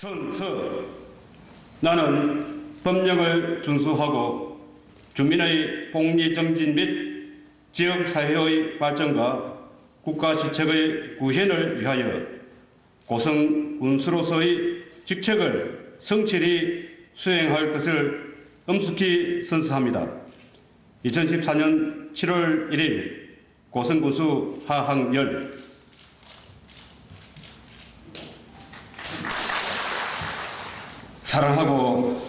선서 나는 법령을 준수하고 주민의 복리 정진 및 지역 사회의 발전과 국가 시책의 구현을 위하여 고성 군수로서의 직책을 성실히 수행할 것을 엄숙히 선서합니다. 2014년 7월 1일 고성군수 하항열 사랑하고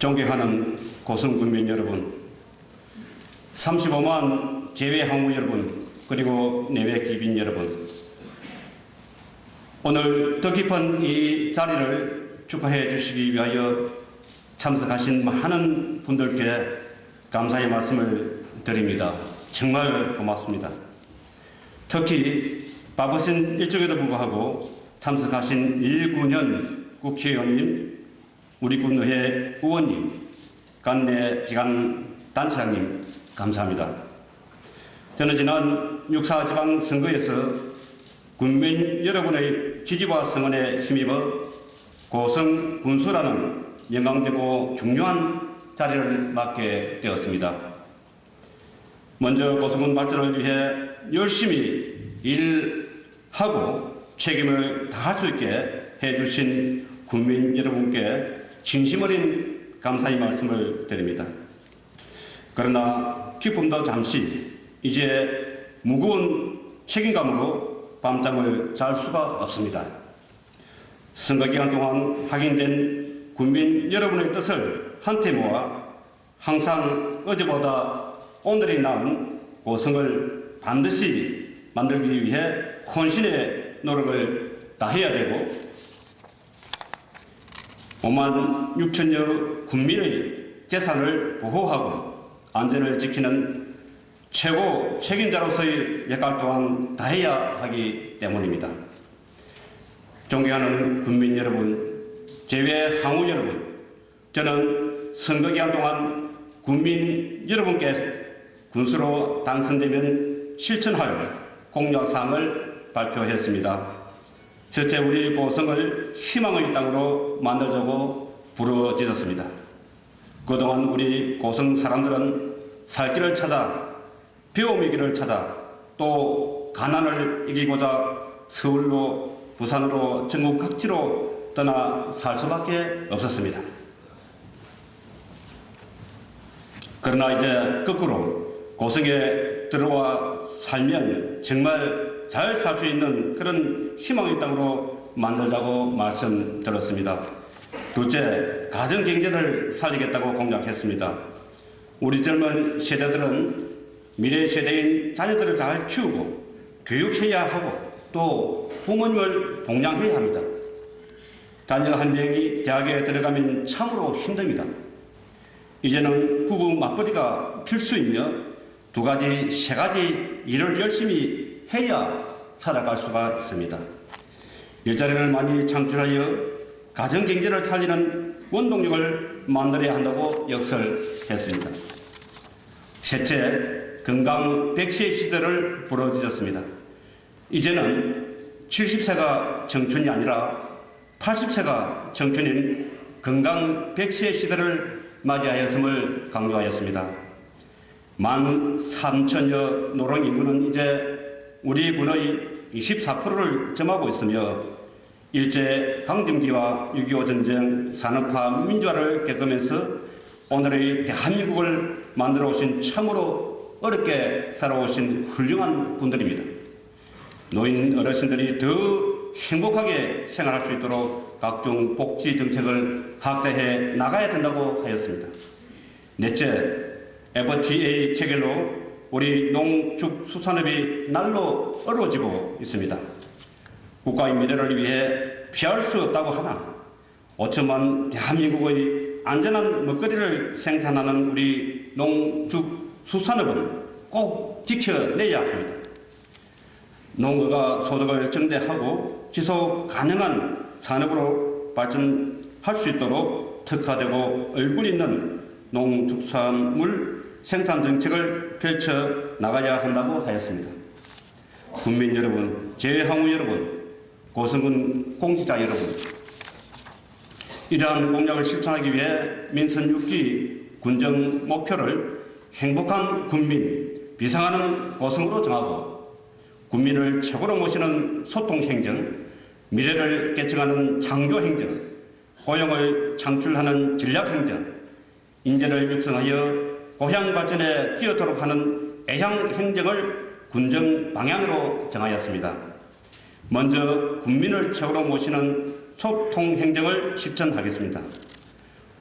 존경하는 고성군민 여러분, 35만 제외 항우 여러분, 그리고 내외 기빈 여러분, 오늘 뜻깊은 이 자리를 축하해 주시기 위하여 참석하신 많은 분들께 감사의 말씀을 드립니다. 정말 고맙습니다. 특히 바쁘신 일정에도 불구하고 참석하신 19년 국회의원님, 우리 군의회 의원님, 관내 기관 단체장님 감사합니다. 저는 지난 6.4 지방 선거에서 군민 여러분의 지지와 성원에 힘입어 고성 군수라는 영광되고 중요한 자리를 맡게 되었습니다. 먼저 고성군 발전을 위해 열심히 일하고 책임을 다할 수 있게 해주신 국민 여러분께 진심 어린 감사의 말씀을 드립니다. 그러나 기쁨도 잠시 이제 무거운 책임감으로 밤잠을 잘 수가 없습니다. 선거 기간 동안 확인된 국민 여러분의 뜻을 한테 모아 항상 어제보다 오늘이 나은 고성을 반드시 만들기 위해 혼신의 노력을 다해야 되고 5만 6천여 국민의 재산을 보호하고 안전을 지키는 최고 책임자로서의 역할 또한 다해야 하기 때문입니다. 존경하는 국민 여러분, 제외 항우 여러분, 저는 선거 기간 동안 국민 여러분께 군수로 당선되면 실천할 공약사항을 발표했습니다. 첫째, 우리 고성을 희망의 땅으로 만들자고 부르짖었습니다. 그동안 우리 고성 사람들은 살 길을 찾아 배움의 길을 찾아 또 가난을 이기고자 서울로 부산으로 전국 각지로 떠나 살 수밖에 없었습니다. 그러나 이제 거꾸로 고성에 들어와 살면 정말 잘 살 수 있는 그런 희망의 땅으로 만들자고 말씀 들었습니다. 둘째, 가정 경제를 살리겠다고 공약했습니다. 우리 젊은 세대들은 미래 세대인 자녀들을 잘 키우고 교육해야 하고 또 부모님을 봉양해야 합니다. 자녀 한 명이 대학에 들어가면 참으로 힘듭니다. 이제는 부부 맞벌이가 필수이며 두 가지, 세 가지 일을 열심히 해야 살아갈 수가 있습니다. 일자리를 많이 창출하여 가정 경제를 살리는 원동력을 만들어야 한다고 역설했습니다. 셋째, 건강 백세 시대를 부러지셨습니다. 이제는 70세가 청춘이 아니라 80세가 청춘인 건강 백세 시대를 맞이하였음을 강조하였습니다. 만 3천여 노령 인구는 이제 우리 군의 24%를 점하고 있으며 일제 강점기와 6.25 전쟁 산업화 민주화를 겪으면서 오늘의 대한민국을 만들어 오신 참으로 어렵게 살아오신 훌륭한 분들입니다. 노인 어르신들이 더 행복하게 생활할 수 있도록 각종 복지 정책을 확대해 나가야 된다고 하였습니다. 넷째, FTA 체결로 우리 농축수산업이 날로 어려워지고 있습니다. 국가의 미래를 위해 피할 수 없다고 하나 5천만 대한민국의 안전한 먹거리를 생산하는 우리 농축수산업은 꼭 지켜내야 합니다. 농가가 소득을 증대하고 지속 가능한 산업으로 발전할 수 있도록 특화되고 얼굴 있는 농축산물 생산 정책을 펼쳐 나가야 한다고 하였습니다. 국민 여러분, 제외항우 여러분, 고성군 공직자 여러분, 이러한 공약을 실천하기 위해 민선 6기 군정 목표를 행복한 국민, 비상하는 고성으로 정하고 국민을 최고로 모시는 소통 행정, 미래를 개척하는 창조 행정, 고용을 창출하는 전략 행정, 인재를 육성하여 고향 발전에 기여도록 하는 애향 행정을 군정 방향으로 정하였습니다. 먼저 국민을 최고로 모시는 소통 행정을 실천하겠습니다.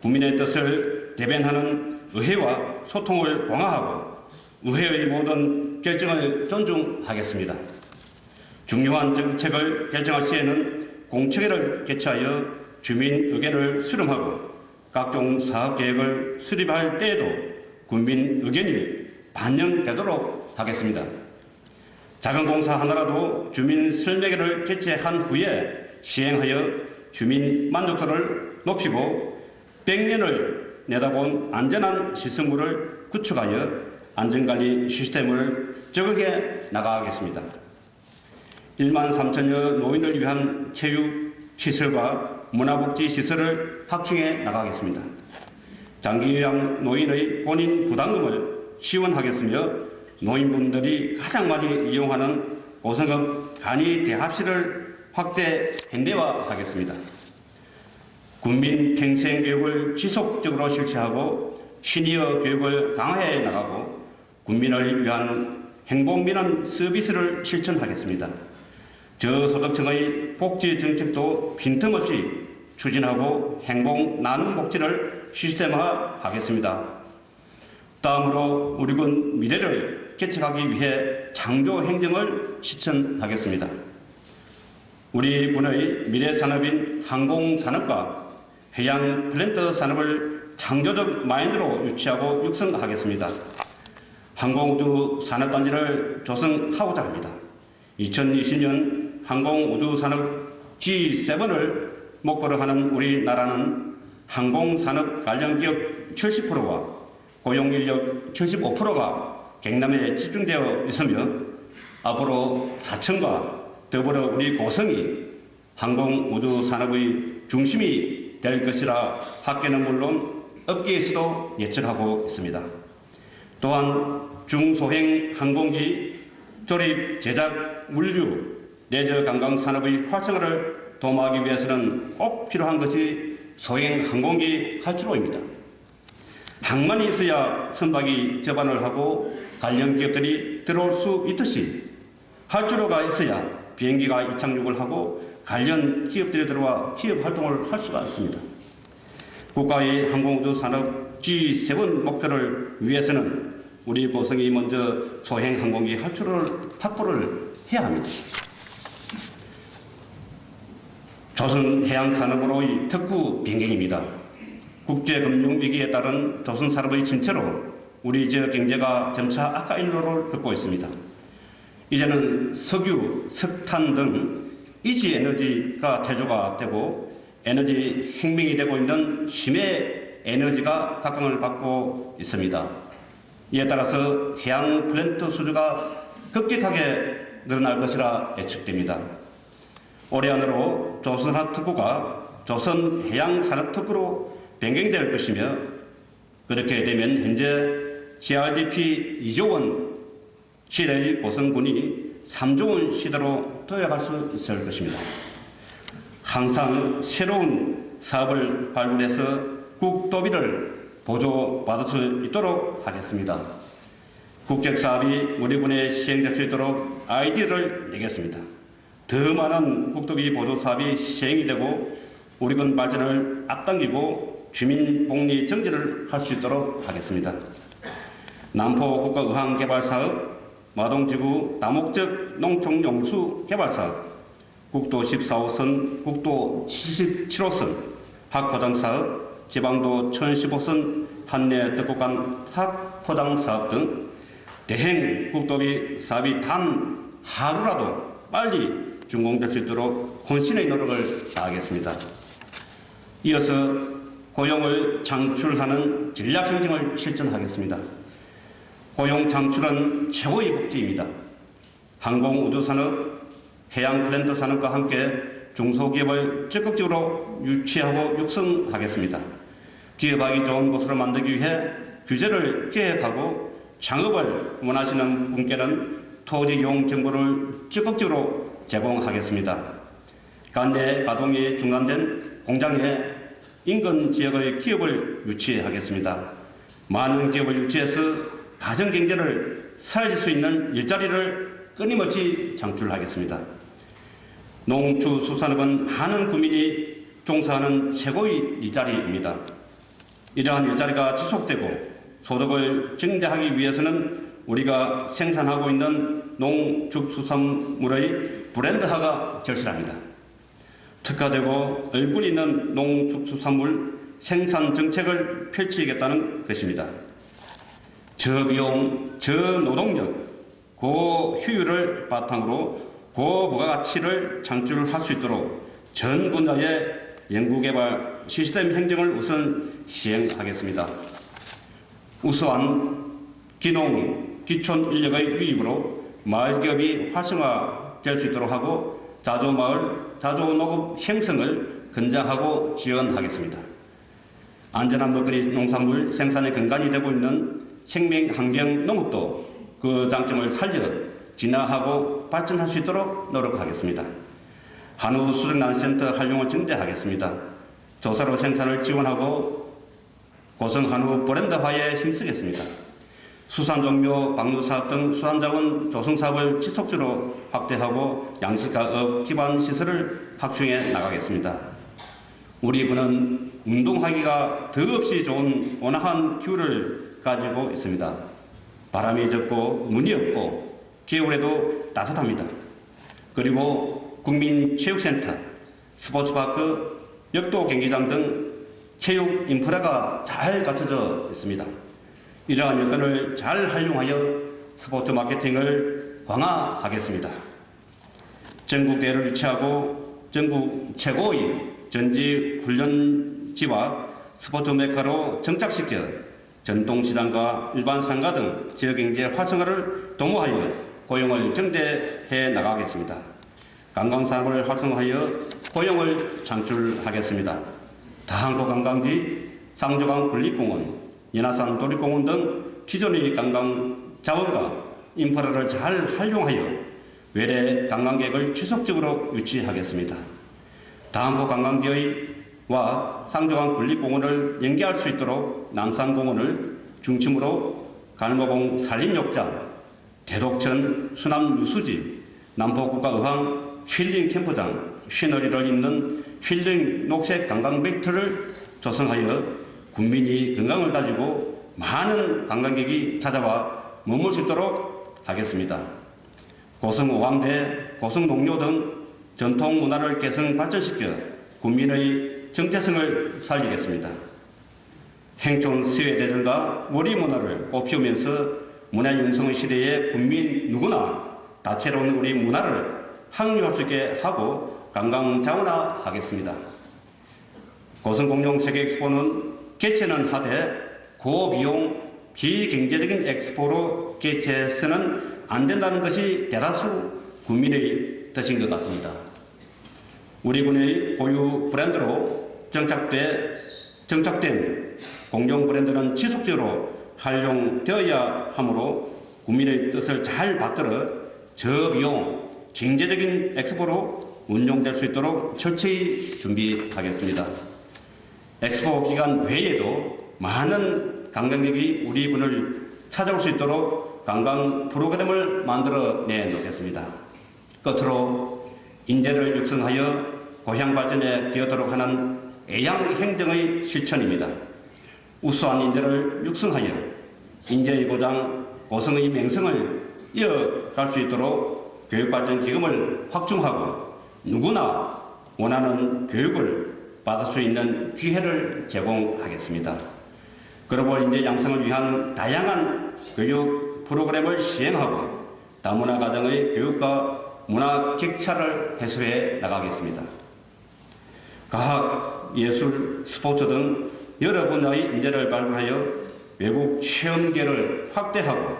국민의 뜻을 대변하는 의회와 소통을 공화하고 의회의 모든 결정을 존중하겠습니다. 중요한 정책을 결정할 시에는 공청회를 개최하여 주민 의견을 수렴하고 각종 사업 계획을 수립할 때에도 국민 의견이 반영되도록 하겠습니다. 작은 공사 하나라도 주민 설명회를 개최한 후에 시행하여 주민 만족도를 높이고 100년을 내다본 안전한 시설물을 구축하여 안전관리 시스템을 적용해 나가겠습니다. 1만 3천여 노인을 위한 체육 시설과 문화복지 시설을 확충해 나가겠습니다. 장기요양 노인의 본인 부담금을 시원하겠으며 노인분들이 가장 많이 이용하는 고성급 간이 대합실을 확대 현대화하겠습니다. 국민 갱생 교육을 지속적으로 실시하고 시니어 교육을 강화해 나가고 국민을 위한 행복민원 서비스를 실천하겠습니다. 저소득층의 복지 정책도 빈틈없이 추진하고 행복 나눔 복지를 시스템화하겠습니다. 다음으로 우리 군 미래를 개척하기 위해 창조 행정을 실천하겠습니다. 우리 군의 미래 산업인 항공 산업과 해양 플랜트 산업을 창조적 마인드로 유치하고 육성하겠습니다. 항공우주 산업단지를 조성하고자 합니다. 2020년 항공우주 산업 G7을 목표로 하는 우리나라는 항공산업 관련 기업 70%와 고용인력 75%가 경남에 집중되어 있으며 앞으로 사천과 더불어 우리 고성이 항공우주 산업의 중심이 될 것이라 학계는 물론 업계에서도 예측하고 있습니다. 또한 중소형 항공기 조립, 제작, 물류, 내저 관광 산업의 활성화를 도모하기 위해서는 꼭 필요한 것이 소형 항공기 활주로입니다. 항만이 있어야 선박이 접안을 하고 관련 기업들이 들어올 수 있듯이 활주로가 있어야 비행기가 이착륙을 하고 관련 기업들이 들어와 기업 활동을 할 수가 있습니다. 국가의 항공우주 산업 G7 목표를 위해서는 우리 고성이 먼저 소행 항공기 활주로를 확보를 해야 합니다. 조선 해양 산업으로의 특구 변경입니다. 국제 금융 위기에 따른 조선 산업의 침체로 우리 지역 경제가 점차 악화 일로를 걷고 있습니다. 이제는 석유, 석탄 등 이지 에너지가 대조가 되고 에너지 혁명이 되고 있는 힘의 에너지가 각광을 받고 있습니다. 이에 따라서 해양 플랜트 수주가 급격하게 늘어날 것이라 예측됩니다. 올해 안으로 조선산업특구가 조선해양산업특구로 변경될 것이며 그렇게 되면 현재 GRDP 2조 원 시대의 고성군이 3조 원 시대로 도약할 수 있을 것입니다. 항상 새로운 사업을 발굴해서 국도비를 보조받을 수 있도록 하겠습니다. 국책 사업이 우리 군에 시행될 수 있도록 아이디어를 내겠습니다. 더 많은 국도비 보조 사업이 시행이 되고 우리 군 발전을 앞당기고 주민 복리 정지를 할 수 있도록 하겠습니다. 남포 국가의학 개발 사업, 마동지구 다목적 농촌 용수 개발 사업, 국도 14호선, 국도 77호선 학포장 사업, 지방도 1015선 한내 특구간 학포장 사업 등 대행 국도비 사업이 단 하루라도 빨리 준공될 수 있도록 혼신의 노력을 다하겠습니다. 이어서 고용을 창출하는 전략 행정을 실천하겠습니다. 고용 창출은 최고의 복지입니다. 항공 우주 산업, 해양 플랜트 산업과 함께 중소기업을 적극적으로 유치하고 육성하겠습니다. 기업하기 좋은 곳으로 만들기 위해 규제를 개혁하고 창업을 원하시는 분께는 토지 이용 정보를 적극적으로 제공하겠습니다. 간대 가동이 중단된 공장에 인근 지역의 기업을 유치하겠습니다. 많은 기업을 유치해서 가정 경제를 살릴 수 있는 일자리를 끊임없이 창출하겠습니다. 농축수산업은 많은 국민이 종사하는 최고의 일자리입니다. 이러한 일자리가 지속되고 소득을 증대하기 위해서는 우리가 생산하고 있는 농축수산물의 브랜드화가 절실합니다. 특화되고 얼굴 있는 농축수산물 생산 정책을 펼치겠다는 것입니다. 저비용, 저노동력, 고효율을 바탕으로 고부가가치를 창출할 수 있도록 전 분야의 연구개발 시스템 행정을 우선 시행하겠습니다. 우수한 기농, 기촌 인력의 유입으로 마을 기업이 활성화 될 수 있도록 하고 자조마을, 자조농업 형성을 권장하고 지원하겠습니다. 안전한 먹거리 농산물 생산의 근간이 되고 있는 생명 환경 농업도 그 장점을 살려 진화하고 발전할 수 있도록 노력하겠습니다. 한우 수정난센터 활용을 증대하겠습니다. 조사로 생산을 지원하고 고성 한우 브랜드화에 힘쓰겠습니다. 수산 종묘, 방류 사업 등 수산 자원 조성 사업을 지속적으로 확대하고 양식가업 기반 시설을 확충해 나가겠습니다. 우리 군은 운동하기가 더없이 좋은 온화한 기후를 가지고 있습니다. 바람이 적고 눈이 없고 겨울에도 따뜻합니다. 그리고 국민 체육센터, 스포츠파크, 역도 경기장 등 체육 인프라가 잘 갖춰져 있습니다. 이러한 여건을 잘 활용하여 스포츠 마케팅을 강화하겠습니다. 전국 대회를 유치하고 전국 최고의 전지 훈련지와 스포츠 메카로 정착시켜 전통시장과 일반 상가 등 지역경제 활성화를 도모하여 고용을 증대해 나가겠습니다. 관광산업을 활성화하여 고용을 창출하겠습니다. 다항도 관광지, 상조강 군립공원, 연화산 도립공원 등 기존의 관광 자원과 인프라를 잘 활용하여 외래 관광객을 지속적으로 유치하겠습니다. 다음호 관광지와 상조강 군립공원을 연계할 수 있도록 남산공원을 중심으로 갈모봉 산림욕장, 대독천 수남 유수지, 남포국가의왕 힐링 캠프장, 시너리를 잇는 힐링 녹색 관광 벨트를 조성하여 국민이 건강을 다지고 많은 관광객이 찾아와 머물 수 있도록 하겠습니다. 고성 오광대, 고성 농료 등 전통 문화를 개성 발전시켜 국민의 정체성을 살리겠습니다. 행촌 스웨대전과 머리 문화를 꽃피우면서 문화 융성 시대의 국민 누구나 다채로운 우리 문화를 확립할 수 있게 하고 관광 자원화하겠습니다. 고성공룡 세계 엑스포는 개최는 하되 고비용 비경제적인 엑스포로 개최해서는 안 된다는 것이 대다수 국민의 뜻인 것 같습니다. 우리 군의 고유 브랜드로 정착돼 정착된 공룡 브랜드는 지속적으로 활용되어야 하므로 국민의 뜻을 잘 받들어 저비용 경제적인 엑스포로 운용될 수 있도록 철저히 준비하겠습니다. 엑스포 기간 외에도 많은 관광객이 우리 군을 찾아올 수 있도록 관광 프로그램을 만들어 내 놓겠습니다. 끝으로 인재를 육성하여 고향 발전에 기여도록 하는 애양 행정의 실천입니다. 우수한 인재를 육성하여 인재의 보장, 고성의 맹성을 이어갈 수 있도록 교육발전기금을 확충하고 누구나 원하는 교육을 받을 수 있는 기회를 제공하겠습니다. 글로벌 인재 양성을 위한 다양한 교육 프로그램을 시행하고 다문화 가정의 교육과 문화 격차를 해소해 나가겠습니다. 과학, 예술, 스포츠 등 여러 분야의 인재를 발굴하여 외국 체험계를 확대하고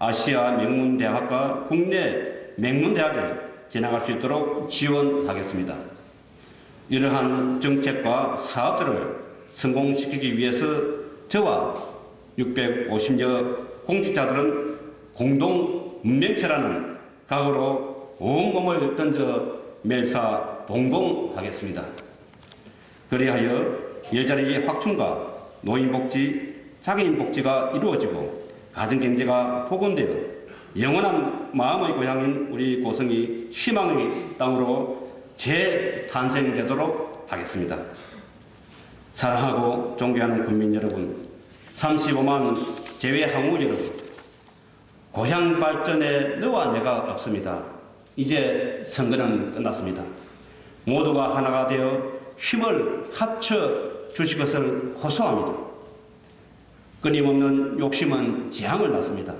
아시아 명문대학과 국내 명문대학에 진학할 수 있도록 지원하겠습니다. 이러한 정책과 사업들을 성공시키기 위해서 저와 650여 공직자들은 공동 문명체라는 각오로 온몸을 던져 멜사 동공하겠습니다. 그리하여 일자리 확충과 노인복지, 장애인복지가 이루어지고 가정경제가 복원되어 영원한 마음의 고향인 우리 고성이 희망의 땅으로 재탄생되도록 하겠습니다. 사랑하고 존경하는 국민 여러분, 35만 재외 항우 여러분, 고향 발전에 너와 내가 없습니다. 이제 선거는 끝났습니다. 모두가 하나가 되어 힘을 합쳐 주실 것을 호소합니다. 끊임없는 욕심은 지향을 낳습니다.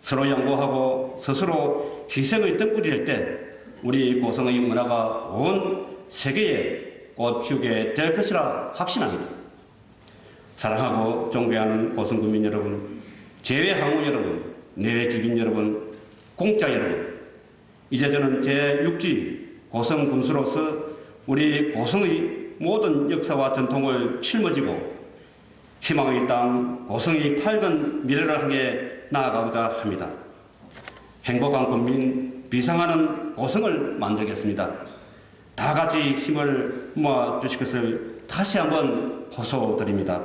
서로 양보하고 스스로 희생의 덕분이 될 때 우리 고성의 문화가 온 세계에 꽃 피우게 될 것이라 확신합니다. 사랑하고 존경하는 고성 국민 여러분, 제외 항우 여러분, 내외 기빈 여러분, 공짜 여러분, 이제 저는 제6기 고성 군수로서 우리 고성의 모든 역사와 전통을 짊어지고 희망의 땅 고성의 밝은 미래를 향해 나아가고자 합니다. 행복한 국민, 비상하는 고성을 만들겠습니다. 다 같이 힘을 모아 주실 것을 다시 한번 호소드립니다.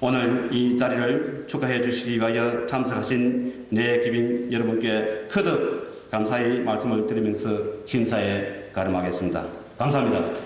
오늘 이 자리를 축하해 주시기 위하여 참석하신 내 기빈 여러분께 거듭 감사의 말씀을 드리면서 심사에 가름하겠습니다. 감사합니다.